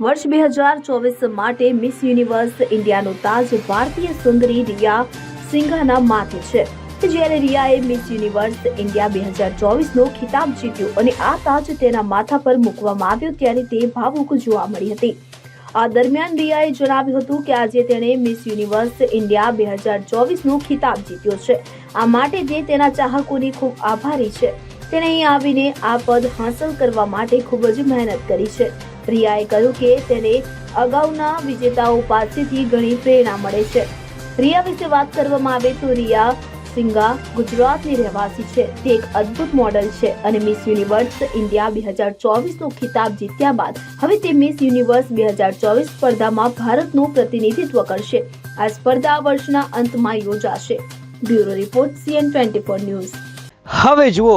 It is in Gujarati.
વર્ષ બે હજાર ચોવીસ માટે મિસ યુનિવર્સ ઇન્ડિયાનો તાજ ભારતીય સુંદરી રિયા સિંઘાના માથે છે. જ્યારે રિયાએ મિસ યુનિવર્સ ઇન્ડિયા બે હજાર ચોવીસનો ખિતાબ જીત્યો અને આ તાજ તેના માથા પર મૂકવામાં આવ્યો ત્યારે તે ભાવુક જોવા મળી હતી. આ દરમિયાન રિયાએ જણાવ્યું હતું કે આજે તેણે મિસ યુનિવર્સ ઇન્ડિયા બે હજાર ચોવીસનો ખિતાબ જીત્યો છે. આ માટે તે તેના ચાહકોની ખૂબ આભારી છે. તેણે અહીં આવીને આ પદ હાંસલ કરવા માટે ખૂબ જ મહેનત કરી છે. રિયાએ કહ્યું કે તેને અગાઉના વિજેતાઓ પાસેથી ઘણી પ્રેરણા મળે છે. રિયા વિશે વાત કરવામાં આવે તો રિયા સિંગા ગુજરાતની રહેવાસી છે. તે એક અદ્ભુત મોડલ છે અને મિસ યુનિવર્સ ઇન્ડિયા બે હજાર ચોવીસનો ખિતાબ જીત્યા બાદ હવે તે મિસ યુનિવર્સ બે હજાર ચોવીસ સ્પર્ધામાં ભારતનું પ્રતિનિધિત્વ કરશે. આ સ્પર્ધા વર્ષના અંતમાં યોજાશે. Bureau report CN twenty four news. હવે જુઓ